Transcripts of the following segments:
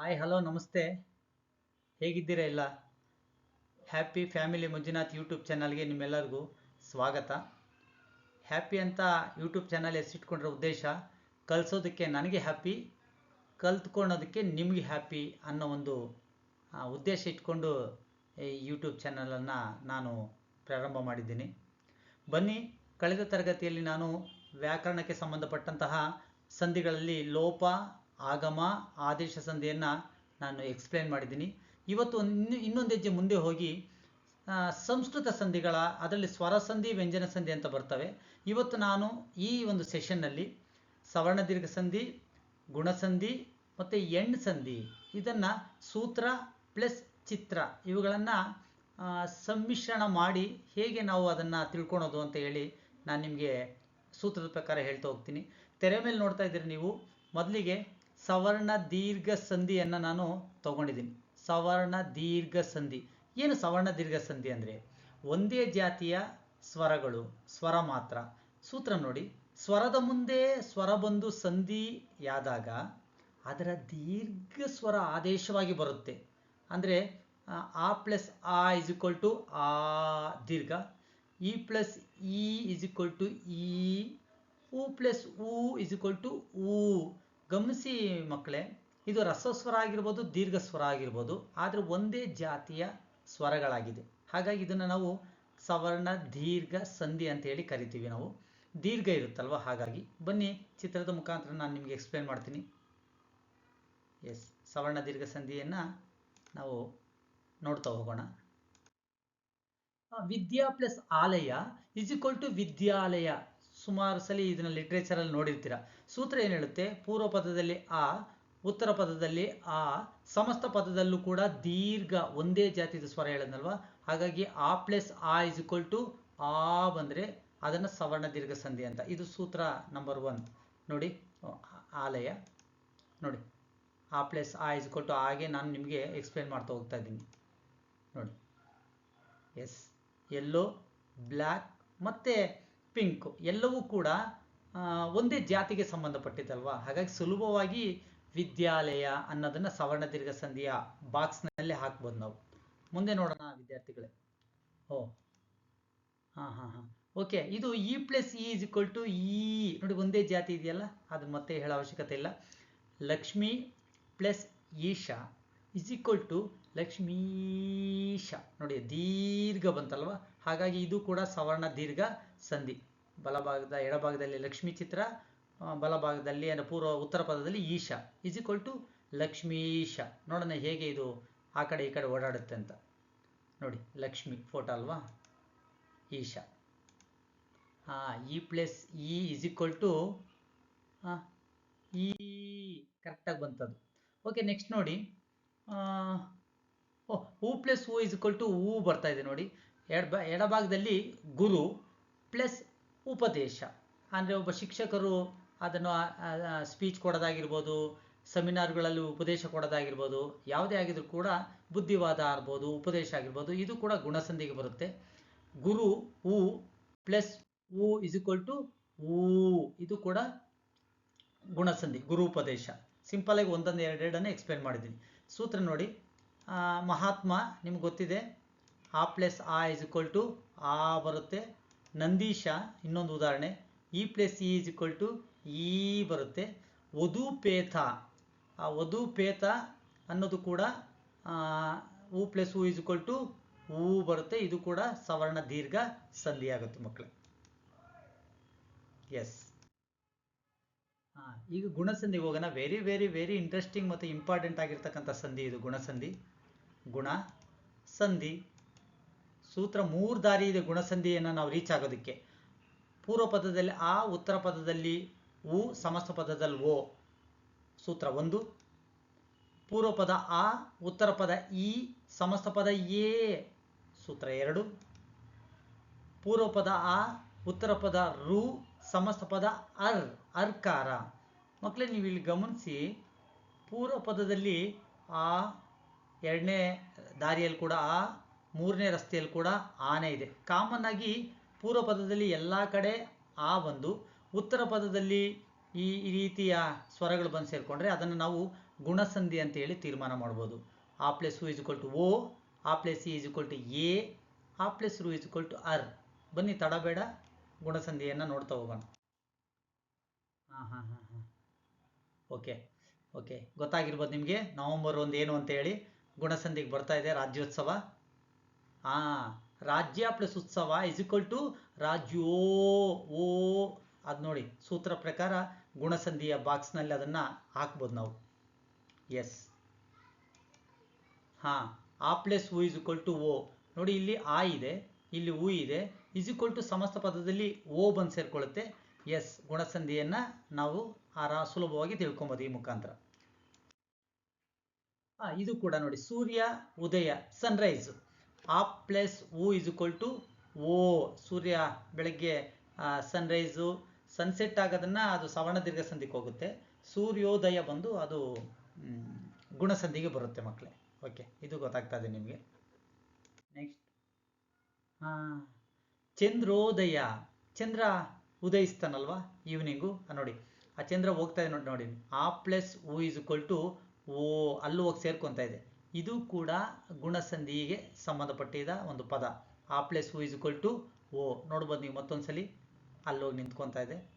Hi hello ನಮಸ್ತೆ. ಹೇಗಿದ್ದೀರಾ ಎಲ್ಲ? ಹ್ಯಾಪಿ ಫ್ಯಾಮಿಲಿ ಮಂಜುನಾಥ್ ಯೂಟ್ಯೂಬ್ ಚಾನಲ್ಗೆ ನಿಮ್ಮೆಲ್ಲರಿಗೂ ಸ್ವಾಗತ. ಹ್ಯಾಪಿ ಅಂತ ಯೂಟ್ಯೂಬ್ ಚಾನಲ್ ಹೆಸರಿಟ್ಕೊಂಡಿರೋ ಉದ್ದೇಶ, ಕಲಿಸೋದಕ್ಕೆ ನನಗೆ ಹ್ಯಾಪಿ ಕಲ್ತ್ಕೊಳೋದಕ್ಕೆ ನಿಮಗೆ ಹ್ಯಾಪಿ ಅನ್ನೋ ಒಂದು ಉದ್ದೇಶ ಇಟ್ಕೊಂಡು ಈ ಯೂಟ್ಯೂಬ್ ಚಾನಲನ್ನು ನಾನು ಪ್ರಾರಂಭ ಮಾಡಿದ್ದೀನಿ. ಬನ್ನಿ, ಕಳೆದ ತರಗತಿಯಲ್ಲಿ ನಾನು ವ್ಯಾಕರಣಕ್ಕೆ ಸಂಬಂಧಪಟ್ಟಂತಹ ಸಂಧಿಗಳಲ್ಲಿ ಲೋಪ ಆಗಮ ಆದೇಶ ಸಂಧಿಯನ್ನು ನಾನು ಎಕ್ಸ್ಪ್ಲೇನ್ ಮಾಡಿದ್ದೀನಿ. ಇವತ್ತು ಇನ್ನು ಇನ್ನೊಂದು ಹೆಜ್ಜೆ ಮುಂದೆ ಹೋಗಿ ಸಂಸ್ಕೃತ ಸಂಧಿಗಳ, ಅದರಲ್ಲಿ ಸ್ವರ ಸಂಧಿ, ವ್ಯಂಜನ ಸಂಧಿ ಅಂತ ಬರ್ತವೆ. ಇವತ್ತು ನಾನು ಈ ಒಂದು ಸೆಷನ್ನಲ್ಲಿ ಸವರ್ಣ ದೀರ್ಘ ಸಂಧಿ ಗುಣಸಂಧಿ ಮತ್ತು ಎಣ್ ಸಂಧಿ, ಇದನ್ನು ಸೂತ್ರ ಪ್ಲಸ್ ಚಿತ್ರ ಇವುಗಳನ್ನು ಸಮ್ಮಿಶ್ರಣ ಮಾಡಿ ಹೇಗೆ ನಾವು ಅದನ್ನು ತಿಳ್ಕೊಳೋದು ಅಂತ ಹೇಳಿ ನಾನು ನಿಮಗೆ ಸೂತ್ರದ ಪ್ರಕಾರ ಹೇಳ್ತಾ ಹೋಗ್ತೀನಿ. ತೆರೆ ಮೇಲೆ ನೋಡ್ತಾ ಇದ್ದೀರಿ ನೀವು. ಮೊದಲಿಗೆ ಸವರ್ಣ ದೀರ್ಘ ಸಂಧಿಯನ್ನು ನಾನು ತಗೊಂಡಿದ್ದೀನಿ. ಸವರ್ಣ ದೀರ್ಘ ಸಂಧಿ. ಏನು ಸವರ್ಣ ದೀರ್ಘ ಸಂಧಿ ಅಂದರೆ? ಒಂದೇ ಜಾತಿಯ ಸ್ವರಗಳು, ಸ್ವರ ಮಾತ್ರ. ಸೂತ್ರ ನೋಡಿ. ಸ್ವರದ ಮುಂದೆ ಸ್ವರ ಬಂದು ಸಂಧಿಯಾದಾಗ ಅದರ ದೀರ್ಘ ಸ್ವರ ಆದೇಶವಾಗಿ ಬರುತ್ತೆ. ಅಂದರೆ, ಆ ಪ್ಲಸ್ ಆ ಇಸ್ ಈಕ್ವಲ್ ಟು ಆ ದೀರ್ಘ ಇ ಪ್ಲಸ್ ಇ ಇಸ್ ಈಕ್ವಲ್ ಟು ಇ ಉ ಪ್ಲಸ್ ಉ ಇಸ್ ಈಕ್ವಲ್ ಟು ಉ ಗಮನಿಸಿ ಮಕ್ಕಳೇ, ಇದು ರಸಸ್ವರ ಆಗಿರ್ಬೋದು, ದೀರ್ಘ ಸ್ವರ ಆಗಿರ್ಬೋದು, ಆದರೆ ಒಂದೇ ಜಾತಿಯ ಸ್ವರಗಳಾಗಿದೆ. ಹಾಗಾಗಿ ಇದನ್ನು ನಾವು ಸವರ್ಣ, ದೀರ್ಘ, ಸಂಧಿ ಅಂತ ಹೇಳಿ ಕರಿತೀವಿ ನಾವು. ದೀರ್ಘ ಇರುತ್ತಲ್ವ? ಹಾಗಾಗಿ ಬನ್ನಿ ಚಿತ್ರದ ಮುಖಾಂತರ ನಾನು ನಿಮಗೆ ಎಕ್ಸ್ಪ್ಲೇನ್ ಮಾಡ್ತೀನಿ. ಎಸ್ ಸವರ್ಣ, ದೀರ್ಘ, ಸಂಧಿಯನ್ನು ನಾವು ನೋಡ್ತಾ ಹೋಗೋಣ. ವಿದ್ಯಾ ಪ್ಲಸ್ ಆಲಯ ಇಸ್ ಈಕ್ವಲ್ ಟು ವಿದ್ಯಾಲಯ. ಸುಮಾರು ಸಲ ಇದನ್ನ ಲಿಟ್ರೇಚರಲ್ಲಿ ನೋಡಿರ್ತೀರ. ಸೂತ್ರ ಏನು ಹೇಳುತ್ತೆ? ಪೂರ್ವ ಪದದಲ್ಲಿ ಆ, ಉತ್ತರ ಪದದಲ್ಲಿ ಆ, ಸಮಸ್ತ ಪದದಲ್ಲೂ ಕೂಡ ದೀರ್ಘ ಒಂದೇ ಜಾತಿದ ಸ್ವರ ಹೇಳದ್ನಲ್ವಾ? ಹಾಗಾಗಿ ಆ ಪ್ಲಸ್ ಆ ಇಸ್ ಈಕ್ವಲ್ ಟು ಆ ಬಂದರೆ ಅದನ್ನು ಸವರ್ಣ ದೀರ್ಘ ಸಂಧಿ ಅಂತ. ಇದು ಸೂತ್ರ ನಂಬರ್ ಒನ್ ನೋಡಿ ಆಲಯ. ನೋಡಿ, ಆ ಪ್ಲಸ್ ಆ ಇಸ್ ಈಕ್ವಲ್ ಟು ಹಾಗೆ ನಾನು ನಿಮಗೆ ಎಕ್ಸ್ಪ್ಲೇನ್ ಮಾಡ್ತಾ ಹೋಗ್ತಾ ಇದ್ದೀನಿ. ನೋಡಿ, ಎಸ್, ಎಲ್ಲೋ ಬ್ಲ್ಯಾಕ್ ಮತ್ತು ಪಿಂಕ್ ಎಲ್ಲವೂ ಕೂಡ ಒಂದೇ ಜಾತಿಗೆ ಸಂಬಂಧಪಟ್ಟಿದ್ದಲ್ವಾ ಹಾಗಾಗಿ ಸುಲಭವಾಗಿ ವಿದ್ಯಾಲಯ ಅನ್ನೋದನ್ನು ಸವರ್ಣ ದೀರ್ಘ ಸಂಧಿಯ ಬಾಕ್ಸ್ನಲ್ಲಿ ಹಾಕ್ಬೋದು ನಾವು. ಮುಂದೆ ನೋಡೋಣ ವಿದ್ಯಾರ್ಥಿಗಳೇ. ಓ. ಹಾಂ ಹಾಂ ಹಾಂ. ಓಕೆ, ಇದು ಇ ಪ್ಲಸ್ ಇ ಇಸ್ ಈಕ್ವಲ್ ಟು ಇ ನೋಡಿ, ಒಂದೇ ಜಾತಿ ಇದೆಯಲ್ಲ? ಅದು ಮತ್ತೆ ಹೇಳೋ ಅವಶ್ಯಕತೆ ಇಲ್ಲ. ಲಕ್ಷ್ಮಿ ಪ್ಲಸ್ ಈಶಾ ಇಸ್ ಈಕ್ವಲ್ ಟು ಲಕ್ಷ್ಮೀಶ ನೋಡಿ, ದೀರ್ಘ ಬಂತಲ್ವ? ಹಾಗಾಗಿ ಇದು ಕೂಡ ಸವರ್ಣ ದೀರ್ಘ ಸಂಧಿ. ಬಲಭಾಗದ, ಎಡಭಾಗದಲ್ಲಿ ಲಕ್ಷ್ಮೀ ಚಿತ್ರ ಬಲಭಾಗದಲ್ಲಿ ಅಂದರೆ ಪೂರ್ವ ಉತ್ತರ ಪದದಲ್ಲಿ ಈಶಾ. ಈಸ್ ಈಕ್ವಲ್ ಟು ಲಕ್ಷ್ಮೀಶ ನೋಡೋಣ ಹೇಗೆ ಇದು ಆ ಕಡೆ ಈ ಕಡೆ ಓಡಾಡುತ್ತೆ ಅಂತ. ನೋಡಿ, ಲಕ್ಷ್ಮಿ ಫೋಟೋ ಅಲ್ವಾ? ಈಶಾ. ಹಾಂ ಇ ಪ್ಲಸ್ ಇ ಇಸ್ ಈಕ್ವಲ್ ಟು ಈ ಕರೆಕ್ಟಾಗಿ ಬಂತದ್ದು ಓಕೆ ನೆಕ್ಸ್ಟ್ ನೋಡಿ. ಓ ಹೂ ಪ್ಲಸ್ ಹೂ ಇಸ್ ಈಕ್ವಲ್ ಟು ಹೂ ಬರ್ತಾ ಇದೆ ನೋಡಿ. ಎಡ ಎಡಭಾಗದಲ್ಲಿ ಗುರು ಪ್ಲಸ್ ಉಪದೇಶ. ಅಂದರೆ ಒಬ್ಬ ಶಿಕ್ಷಕರು ಅದನ್ನು ಸ್ಪೀಚ್ ಕೊಡೋದಾಗಿರ್ಬೋದು, ಸೆಮಿನಾರ್ಗಳಲ್ಲಿ ಉಪದೇಶ ಕೊಡೋದಾಗಿರ್ಬೋದು, ಯಾವುದೇ ಆಗಿದ್ರು ಕೂಡ ಬುದ್ಧಿವಾದ ಆಗ್ಬೋದು, ಉಪದೇಶ ಆಗಿರ್ಬೋದು, ಇದು ಕೂಡ ಗುಣಸಂಧಿಗೆ ಬರುತ್ತೆ. ಗುರು ಉ ಪ್ಲಸ್ ಉ ಇಸ್ ಈಕ್ವಲ್ ಟು ಊ. ಇದು ಕೂಡ ಗುಣಸಂಧಿ, ಗುರು ಉಪದೇಶ. ಸಿಂಪಲ್ ಆಗಿ ಒಂದೊಂದು ಎರಡೆರಡನ್ನೇ ಎಕ್ಸ್ಪ್ಲೇನ್ ಮಾಡಿದ್ದೀನಿ. ಸೂತ್ರ ನೋಡಿ. ಮಹಾತ್ಮ, ನಿಮ್ಗೆ ಗೊತ್ತಿದೆ? ಆ ಪ್ಲಸ್ ಆ ಇಸ್ ಈಕ್ವಲ್ ಟು ಆ ಬರುತ್ತೆ. ನಂದೀಶ, ಇನ್ನೊಂದು ಉದಾಹರಣೆ. ಇ ಪ್ಲಸ್ ಇ ಈಸ್ ಈಕ್ವಲ್ ಟು ಈ ಬರುತ್ತೆ. ವಧುಪೇತ. ಆ ವಧುಪೇತ ಅನ್ನೋದು ಕೂಡ ಉ ಪ್ಲಸ್ ಉ ಈಸ್ ಈಕ್ವಲ್ ಟು ಹೂ ಬರುತ್ತೆ. ಇದು ಕೂಡ ಸವರ್ಣ ದೀರ್ಘ ಸಂಧಿ ಆಗುತ್ತೆ ಮಕ್ಕಳೇ ಎಸ್ ಈಗ ಗುಣಸಂಧಿಗೆ ಹೋಗೋಣ. ವೆರಿ ವೆರಿ ವೆರಿ ಇಂಟ್ರೆಸ್ಟಿಂಗ್ ಮತ್ತು ಇಂಪಾರ್ಟೆಂಟ್ ಆಗಿರ್ತಕ್ಕಂಥ ಸಂಧಿ ಇದು, ಗುಣಸಂಧಿ. ಗುಣ ಸಂಧಿ ಸೂತ್ರ ಮೂರು ದಾರಿ ಇದೆ ಗುಣಸಂಧಿಯನ್ನು ನಾವು ರೀಚ್ ಆಗೋದಕ್ಕೆ. ಪೂರ್ವ ಪದದಲ್ಲಿ ಆ, ಉತ್ತರ ಪದದಲ್ಲಿ ಉ, ಸಮಸ್ತ ಪದದಲ್ಲಿ ಓ. ಸೂತ್ರ ಒಂದು. ಪೂರ್ವ ಪದ ಆ, ಉತ್ತರ ಪದ ಇ ಸಮಸ್ತ ಪದ ಎ. ಸೂತ್ರ ಎರಡು. ಪೂರ್ವ ಪದ ಆ, ಉತ್ತರ ಪದ ರು, ಸಮಸ್ತ ಪದ ಅರ್, ಅರ್ಕಾರ. ಮಕ್ಕಳೇ ನೀವು ಇಲ್ಲಿ ಗಮನಿಸಿ, ಪೂರ್ವ ಪದದಲ್ಲಿ ಆ, ಎರಡನೇ ದಾರಿಯಲ್ಲಿ ಕೂಡ ಆ ಮೂರನೇ ರಸ್ತೆಯಲ್ಲಿ ಕೂಡ ಆನೆ ಇದೆ. ಕಾಮನ್ ಆಗಿ ಪೂರ್ವ ಪದದಲ್ಲಿ ಎಲ್ಲ ಕಡೆ ಆ ಬಂದು ಉತ್ತರ ಪದದಲ್ಲಿ ಈ ರೀತಿಯ ಸ್ವರಗಳು ಬಂದು ಸೇರಿಕೊಂಡ್ರೆ ಅದನ್ನು ನಾವು ಗುಣಸಂಧಿ ಅಂತ ಹೇಳಿ ತೀರ್ಮಾನ ಮಾಡ್ಬೋದು. ಆ ಪ್ಲಸ್ ಹೂ ಇಕ್ವಲ್ ಟು ಓ ಆ ಪ್ಲಸ್ ಇ ಇಕ್ವಲ್ ಟು ಎ ಆ ಪ್ಲಸ್ ರು ಇಸ್ ಇಕ್ವಲ್ ಟು ಅರ್ ಬನ್ನಿ ತಡಬೇಡ ಗುಣಸಂಧಿಯನ್ನು ನೋಡ್ತಾ ಹೋಗೋಣ. ಹಾಂ ಹಾಂ ಹಾಂ ಹಾಂ. ಓಕೆ ಓಕೆ ಗೊತ್ತಾಗಿರ್ಬೋದು ನಿಮಗೆ? ನವಂಬರ್ ಒಂದು ಏನು ಅಂತ ಹೇಳಿ ಗುಣಸಂಧಿಗೆ ಬರ್ತಾ ಇದೆ ರಾಜ್ಯೋತ್ಸವ. ಹಾಂ ರಾಜ್ಯ ಪ್ಲಸ್ ಉತ್ಸವ ಇಸ್ ಈಕ್ವಲ್ ಟು ರಾಜ್ಯೋ, ಓ, ಅದು ನೋಡಿ, ಸೂತ್ರ ಪ್ರಕಾರ ಗುಣಸಂಧಿಯ ಬಾಕ್ಸ್ನಲ್ಲಿ ಅದನ್ನು ಹಾಕ್ಬೋದು ನಾವು. ಎಸ್ ಹಾಂ, ಆ ಪ್ಲಸ್ ಹೂ ಇಸ್ ಈಕ್ವಲ್ ಟು ಓ. ನೋಡಿ, ಇಲ್ಲಿ ಆ ಇದೆ, ಇಲ್ಲಿ ಹೂ ಇದೆ ಇಸ್ ಈಕ್ವಲ್ ಟು ಸಮಸ್ತ ಪದದಲ್ಲಿ ಓ ಬಂದು ಸೇರ್ಕೊಳ್ಳುತ್ತೆ. ಎಸ್ ಗುಣಸಂಧಿಯನ್ನ ನಾವು ಆರ ಸುಲಭವಾಗಿ ತಿಳ್ಕೊಬೋದು ಈ ಮುಖಾಂತರ. ಇದು ಕೂಡ ನೋಡಿ, ಸೂರ್ಯ, ಉದಯ ಸನ್ರೈಸ್ ಆ ಪ್ಲಸ್ ಓ ಇಸ್ ಈಕ್ವಲ್ ಟು ಓ ಸೂರ್ಯ ಬೆಳಗ್ಗೆ ಸನ್ರೈಸು ಸನ್ಸೆಟ್ ಆಗೋದನ್ನು ಅದು ಸವರ್ಣ ದೀರ್ಘ ಸಂಧಿಗೆ ಹೋಗುತ್ತೆ. ಸೂರ್ಯೋದಯ ಬಂದು ಅದು ಗುಣಸಂಧಿಗೆ ಬರುತ್ತೆ ಮಕ್ಕಳೇ ಓಕೆ ಇದು ಗೊತ್ತಾಗ್ತಾ ಇದೆ ನಿಮಗೆ. ನೆಕ್ಸ್ಟ್ ಚಂದ್ರೋದಯ. ಚಂದ್ರ ಉದಯಿಸ್ತಾನಲ್ವಾ? ಈವ್ನಿಂಗು ನೋಡಿ. ಆ ಚಂದ್ರ ಹೋಗ್ತಾ ಇದೆ ನೋಡಿ ನೋಡಿ. ಆ ಪ್ಲಸ್ ಓ ಇಸ್ ಈಕ್ವಲ್ ಟು ಓ ಅಲ್ಲೂ ಹೋಗಿ ಸೇರ್ಕೊತಾ ಇದೆ. ಇದು ಕೂಡ ಗುಣಸಂಧಿಗೆ ಸಂಬಂಧಪಟ್ಟಿದ ಒಂದು ಪದ. ಆ ಪ್ಲೇಸ್ ಇಸ್ ಇಕ್ವಲ್ ಟು ಓ ನೋಡ್ಬೋದು ನೀವು ಮತ್ತೊಂದ್ಸಲಿ. ಅಲ್ಲೋಗಿ ನಿಂತ್ಕೊತಾ ಇದೆ.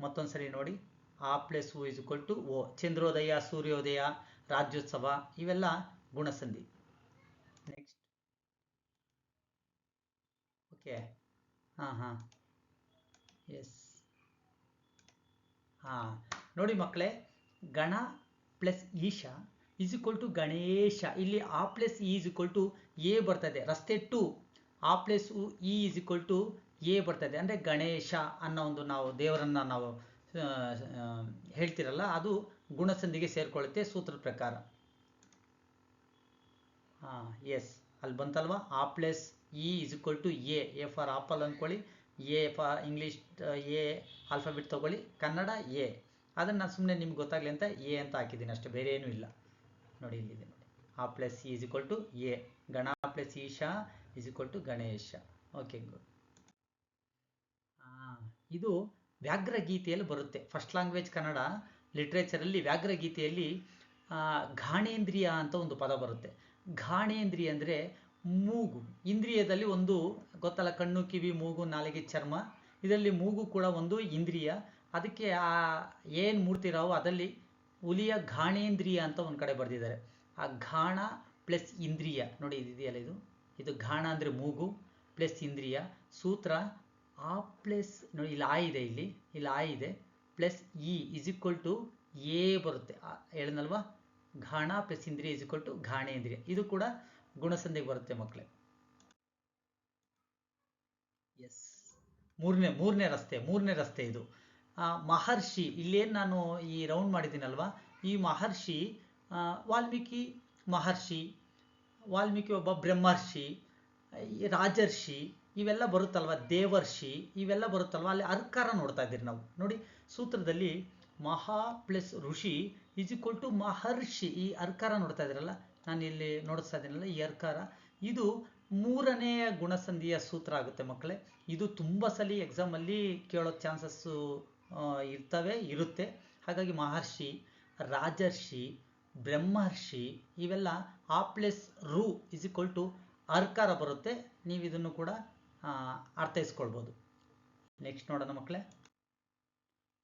ಮತ್ತೊಂದ್ಸಲಿ ನೋಡಿ. ಆ ಪ್ಲೇಸ್ ಇಸ್ ಇಕ್ವಲ್ ಟು ಓ ಚಂದ್ರೋದಯ, ಸೂರ್ಯೋದಯ, ರಾಜ್ಯೋತ್ಸವ, ಇವೆಲ್ಲ ಗುಣಸಂಧಿ. ನೆಕ್ಸ್ಟ್ ಓಕೆ ಹಾಂ ಹಾಂ. ಎಸ್ ಹಾಂ. ನೋಡಿ ಮಕ್ಕಳೇ, ಗಣ ಪ್ಲಸ್ ಈಶ ಈಸ್ ಈಕ್ವಲ್ ಟು ಗಣೇಶ ಇಲ್ಲಿ ಆ ಪ್ಲಸ್ ಇ ಈಸ್ ಈಕ್ವಲ್ ಟು ಎ ಬರ್ತದೆ. ರಸ್ತೆ ಟು ಆ ಪ್ಲಸ್ ಇ ಈಸ್ ಈಕ್ವಲ್ ಟು ಎ ಬರ್ತದೆ. ಅಂದರೆ ಗಣೇಶ ಅನ್ನೋ ಒಂದು ನಾವು ದೇವರನ್ನು ನಾವು ಹೇಳ್ತಿರಲ್ಲ, ಅದು ಗುಣಸಂಧಿಗೆ ಸೇರಿಕೊಳ್ಳುತ್ತೆ ಸೂತ್ರದ ಪ್ರಕಾರ. ಹಾಂ ಎಸ್ ಅಲ್ಲಿ ಬಂತಲ್ವಾ? ಆ ಪ್ಲಸ್ ಇ ಈಸ್ ಈಕ್ವಲ್ ಟು ಎ ಎ ಫಾರ್ ಆಪಲ್ ಅಂದ್ಕೊಳ್ಳಿ A for English A alphabet ತೊಗೊಳ್ಳಿ. ಕನ್ನಡ ಎ ಅದನ್ನು ನಾನು ಸುಮ್ಮನೆ ನಿಮ್ಗೆ ಗೊತ್ತಾಗಲಿ ಅಂತ ಎ ಅಂತ ಹಾಕಿದ್ದೀನಿ ಅಷ್ಟೇ. ಬೇರೆ ಏನೂ ಇಲ್ಲ. ನೋಡಿ ಇಲ್ಲಿದೆ ನೋಡಿ. ಆ ಪ್ಲಸ್ ಸಿ ಇಸ್ ಈಕ್ವಲ್ ಟು ಎ ಗಣ ಪ್ಲಸ್ ಈಶಾ is equal to Ganesha. Okay good ಇದು ವ್ಯಾಘ್ರ ಗೀತೆಯಲ್ಲಿ ಬರುತ್ತೆ. ಫಸ್ಟ್ ಲ್ಯಾಂಗ್ವೇಜ್ ಕನ್ನಡ ಲಿಟ್ರೇಚರಲ್ಲಿ ವ್ಯಾಘ್ರ ಗೀತೆಯಲ್ಲಿ ಘಾಣೇಂದ್ರಿಯ ಅಂತ ಒಂದು ಪದ ಬರುತ್ತೆ. ಘಾಣೇಂದ್ರಿಯ ಅಂದರೆ ಮೂಗು. ಇಂದ್ರಿಯದಲ್ಲಿ ಒಂದು, ಗೊತ್ತಲ್ಲ, ಕಣ್ಣು, ಕಿವಿ, ಮೂಗು, ನಾಲಿಗೆ, ಚರ್ಮ. ಇದರಲ್ಲಿ ಮೂಗು ಕೂಡ ಒಂದು ಇಂದ್ರಿಯ. ಅದಕ್ಕೆ ಆ, ಏನು ಮೂಡ್ತಿರಾವೋ ಅದರಲ್ಲಿ ಹುಲಿಯ ಘಾಣೇಂದ್ರಿಯ ಅಂತ ಒಂದು ಕಡೆ ಬರೆದಿದ್ದಾರೆ. ಆ ಘಾಣ ಪ್ಲಸ್ ಇಂದ್ರಿಯ, ನೋಡಿ ಇದೆಯಲ್ಲ ಇದು? ಇದು ಘಾಣ ಅಂದರೆ ಮೂಗು, ಪ್ಲಸ್ ಇಂದ್ರಿಯ. ಸೂತ್ರ ಆ ಪ್ಲಸ್, ನೋಡಿ ಇಲ್ಲಿ ಆ ಇದೆ ಇಲ್ಲಿ ಇಲ್ಲಿ ಆ ಇದೆ. ಪ್ಲಸ್ ಇ ಇಸ್ ಈಕ್ವಲ್ ಟು ಎ ಬರುತ್ತೆ. ಹೇಳಿದ್ನಲ್ವಾ? ಘಾಣ ಪ್ಲಸ್ ಇಂದ್ರಿಯ ಇಸ್ ಈಕ್ವಲ್ ಟು ಘಾಣೇಂದ್ರಿಯ. ಇದು ಕೂಡ ಗುಣಸಂಧಿಗೆ ಬರುತ್ತೆ ಮಕ್ಕಳೇ ಎಸ್ ಮೂರನೇ ಮೂರನೇ ರಸ್ತೆ ಮೂರನೇ ರಸ್ತೆ ಇದು. ಮಹರ್ಷಿ, ಇಲ್ಲೇನು ನಾನು ಈ ರೌಂಡ್ ಮಾಡಿದ್ದೀನಲ್ವಾ? ಈ ಮಹರ್ಷಿ ವಾಲ್ಮೀಕಿ ಮಹರ್ಷಿ, ವಾಲ್ಮೀಕಿ ಒಬ್ಬ ಬ್ರಹ್ಮರ್ಷಿ ರಾಜರ್ಷಿ, ಇವೆಲ್ಲ ಬರುತ್ತಲ್ವ? ದೇವರ್ಷಿ, ಇವೆಲ್ಲ ಬರುತ್ತಲ್ವ? ಅಲ್ಲಿ ಅರ್ಕಾರ ನೋಡ್ತಾ ಇದ್ದೀರಿ ನಾವು. ನೋಡಿ, ಸೂತ್ರದಲ್ಲಿ ಮಹಾ ಪ್ಲಸ್ ಋಷಿ ಈಸ್ ಈಕ್ವಲ್ ಟು ಮಹರ್ಷಿ ಈ ಅರ್ಕಾರ ನೋಡ್ತಾ ಇದ್ದೀರಲ್ಲ? ನಾನು ಇಲ್ಲಿ ನೋಡಿಸ್ತಾ ಇದ್ದೀನಲ್ಲ ಈ ಅರ್ಕಾರ. ಇದು ಮೂರನೆಯ ಗುಣಸಂಧಿಯ ಸೂತ್ರ ಆಗುತ್ತೆ ಮಕ್ಕಳೇ. ಇದು ತುಂಬ ಸಲ ಎಕ್ಸಾಮಲ್ಲಿ ಕೇಳೋ ಚಾನ್ಸಸ್ಸು ಇರ್ತವೆ, ಇರುತ್ತೆ. ಹಾಗಾಗಿ ಮಹರ್ಷಿ, ರಾಜರ್ಷಿ, ಬ್ರಹ್ಮರ್ಷಿ ಇವೆಲ್ಲ ಆ ಪ್ಲಸ್ ರು ಇಸ್ ಈಕ್ವಲ್ ಟು ಅರ್ಕಾರ ಬರುತ್ತೆ. ನೀವು ಇದನ್ನು ಕೂಡ ಅರ್ಥೈಸ್ಕೊಳ್ಬೋದು. ನೆಕ್ಸ್ಟ್ ನೋಡೋಣ ಮಕ್ಕಳೇ.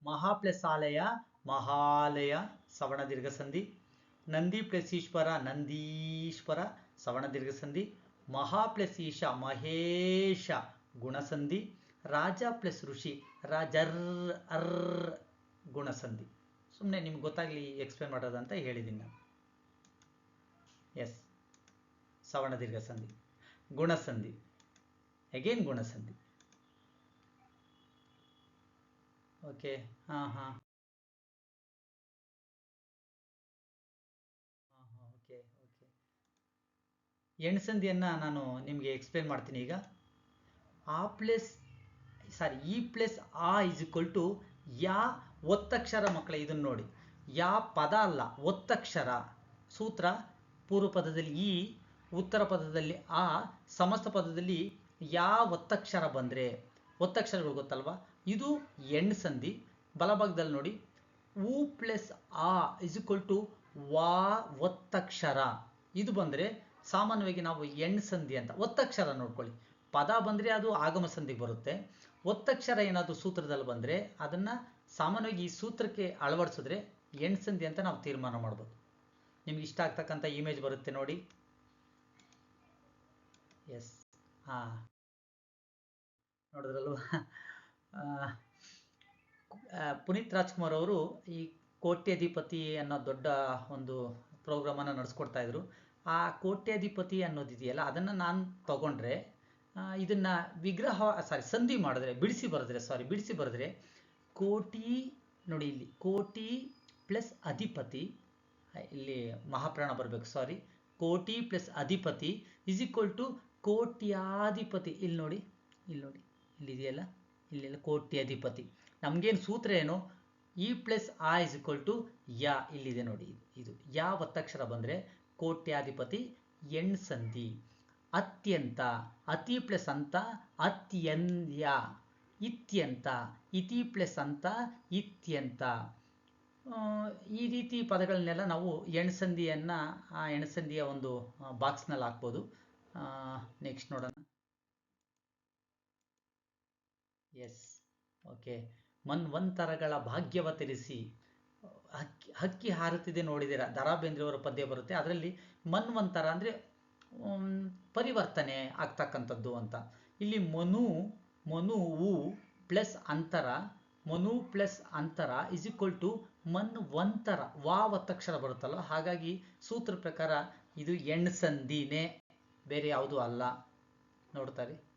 ಮಹಾ ಪ್ಲಸ್ ಆಲಯ ಮಹಾಲಯ, ಸವರ್ಣ ದೀರ್ಘ ಸಂಧಿ ನಂದಿ ಪ್ಲಸ್ ಈಶ್ವರ ನಂದೀಶ್ವರ, ಸವರ್ಣ ದೀರ್ಘ ಸಂಧಿ ಮಹಾ ಪ್ಲಸ್ ಈಶ ಮಹೇಶ, ಗುಣಸಂಧಿ. ರಾಜ ಪ್ಲಸ್ ಋಷಿ ರಾಜರ್ ಅರ್ ಗುಣಸಂಧಿ. ಸುಮ್ಮನೆ ನಿಮ್ಗೆ ಗೊತ್ತಾಗಲಿ ಎಕ್ಸ್ಪ್ಲೇನ್ ಮಾಡೋದಂತ ಹೇಳಿದ್ದೀನಿ ನಾನು. ಎಸ್ ಸವರ್ಣ ದೀರ್ಘ ಸಂಧಿ ಗುಣಸಂಧಿ. ಅಗೇನ್ ಗುಣಸಂಧಿ. ಓಕೆ ಹಾಂ ಹಾಂ. ಓಕೆ ಎಣ್ಸಂಧಿಯನ್ನು ನಾನು ನಿಮಗೆ ಎಕ್ಸ್ಪ್ಲೇನ್ ಮಾಡ್ತೀನಿ ಈಗ. ಆ ಪ್ಲಸ್ ಸಾರಿ ಇ ಪ್ಲಸ್ ಆ ಇಸ್ ಈಕ್ವಲ್ ಟು ಯಾ ಒತ್ತಕ್ಷರ ಮಕ್ಕಳೇ, ಇದನ್ನು ನೋಡಿ. ಯಾ ಪದ ಅಲ್ಲ, ಒತ್ತಕ್ಷರ. ಸೂತ್ರ ಪೂರ್ವ ಪದದಲ್ಲಿ ಈ ಉತ್ತರ ಪದದಲ್ಲಿ ಆ ಸಮಸ್ತ ಪದದಲ್ಲಿ ಯಾ ಒತ್ತಕ್ಷರ ಬಂದರೆ. ಒತ್ತಕ್ಷರಗಳು ಗೊತ್ತಲ್ವಾ? ಇದು ಎಂಡ್ ಸಂಧಿ. ಬಲಭಾಗದಲ್ಲಿ ನೋಡಿ. ಉ ಪ್ಲಸ್ ಆ ಇಸ್ ಈಕ್ವಲ್ ಟು ವಾ ಒತ್ತಕ್ಷರ. ಇದು ಬಂದರೆ ಸಾಮಾನ್ಯವಾಗಿ ನಾವು ಎಣ್ ಸಂಧಿ ಅಂತ. ಒತ್ತಕ್ಷರ ನೋಡ್ಕೊಳ್ಳಿ. ಪದ ಬಂದರೆ ಅದು ಆಗಮ ಸಂಧಿಗೆ ಬರುತ್ತೆ. ಒತ್ತಕ್ಷರ ಏನಾದರೂ ಸೂತ್ರದಲ್ಲಿ ಬಂದರೆ ಅದನ್ನು ಸಾಮಾನ್ಯವಾಗಿ ಈ ಸೂತ್ರಕ್ಕೆ ಅಳವಡಿಸಿದ್ರೆ ಎಣ್ಸಂದಿ ಅಂತ ನಾವು ತೀರ್ಮಾನ ಮಾಡ್ಬೋದು. ನಿಮ್ಗೆ ಇಷ್ಟ ಆಗ್ತಕ್ಕಂಥ ಇಮೇಜ್ ಬರುತ್ತೆ ನೋಡಿ. ಎಸ್ ಹಾಂ ನೋಡಿದ್ರಲ್ವ? ಪುನೀತ್ ರಾಜ್ಕುಮಾರ್ ಅವರು ಈ ಕೋಟ್ಯಾಧಿಪತಿ ಅನ್ನೋ ದೊಡ್ಡ ಒಂದು ಪ್ರೋಗ್ರಾಮನ್ನು ನಡೆಸ್ಕೊಡ್ತಾ ಇದ್ರು. ಆ ಕೋಟ್ಯಾಧಿಪತಿ ಅನ್ನೋದಿದೆಯಲ್ಲ, ಅದನ್ನು ನಾನು ತಗೊಂಡ್ರೆ ಇದನ್ನ ವಿಗ್ರಹ ಸಾರಿ ಸಂಧಿ ಮಾಡಿದ್ರೆ, ಬಿಡಿಸಿ ಬರೆದ್ರೆ ಸಾರಿ ಬಿಡಿಸಿ ಬರೆದ್ರೆ ಕೋಟಿ, ನೋಡಿ ಇಲ್ಲಿ, ಕೋಟಿ ಪ್ಲಸ್ ಅಧಿಪತಿ ಇಲ್ಲಿ ಮಹಾಪ್ರಾಣ ಬರಬೇಕು ಸಾರಿ ಕೋಟಿ ಪ್ಲಸ್ ಅಧಿಪತಿ ಇಸ್ ಈಕ್ವಲ್ ಟು ಕೋಟ್ಯಾಧಿಪತಿ. ಇಲ್ಲಿ ನೋಡಿ ಇಲ್ಲಿ ನೋಡಿ, ಇಲ್ಲಿ ಇದೆಯಲ್ಲ ಇಲ್ಲೆಲ್ಲ ಕೋಟ್ಯಾಧಿಪತಿ. ನಮಗೇನು ಸೂತ್ರ ಏನು? ಇ ಪ್ಲಸ್ ಆ ಇಸ್ ಈಕ್ವಲ್ ಟು ಯಾ, ಇಲ್ಲಿದೆ ನೋಡಿ, ಇದು. ಯಾ ಒತ್ತಕ್ಷರ ಬಂದರೆ ಕೋಟ್ಯಾಧಿಪತಿ ಎಣ್ ಸಂಧಿ ಅತ್ಯಂತ, ಅತಿ ಪ್ಲಸ್ ಅಂತ ಅತ್ಯಂತ್ಯ ಇತ್ಯಂತ, ಇತಿ ಪ್ಲಸ್ ಅಂತ ಇತ್ಯಂತ. ಈ ರೀತಿ ಪದಗಳನ್ನೆಲ್ಲ ನಾವು ಎಣಸಂದಿಯನ್ನು, ಆ ಎಣಸಂದಿಯ ಒಂದು ಬಾಕ್ಸ್ನಲ್ಲಿ ಹಾಕ್ಬೋದು. ನೆಕ್ಸ್ಟ್ ನೋಡೋಣ. S, okay. ಮನ್ವಂತರಗಳ ಭಾಗ್ಯವತರಿಸಿ ಹಕ್ಕಿ ಹಕ್ಕಿ ಹಾರುತ್ತಿದೆ ನೋಡಿದ್ದೀರಾ ದರಾ ಬೇಂದ್ರೆಯವರ ಪದ್ಯ ಬರುತ್ತೆ. ಅದರಲ್ಲಿ ಮನ್ವಂತರ ಅಂದರೆ ಪರಿವರ್ತನೆ ಆಗ್ತಕ್ಕಂಥದ್ದು ಅಂತ. ಇಲ್ಲಿ ಮನು ಮನುವು ಪ್ಲಸ್ ಅಂತರ, ಮನು ಪ್ಲಸ್ ಅಂತರ ಇಸ್ ಈಕ್ವಲ್ ಟು ಮನ್ವಂತರ ವಾ ಒತ್ತಕ್ಷರ ಬರುತ್ತಲ್ಲ ಹಾಗಾಗಿ ಸೂತ್ರ ಪ್ರಕಾರ ಇದು ಎಣ್ಸಂದಿನೇ ಬೇರೆ ಯಾವುದೂ ಅಲ್ಲ. ನೋಡ್ತಾರೆ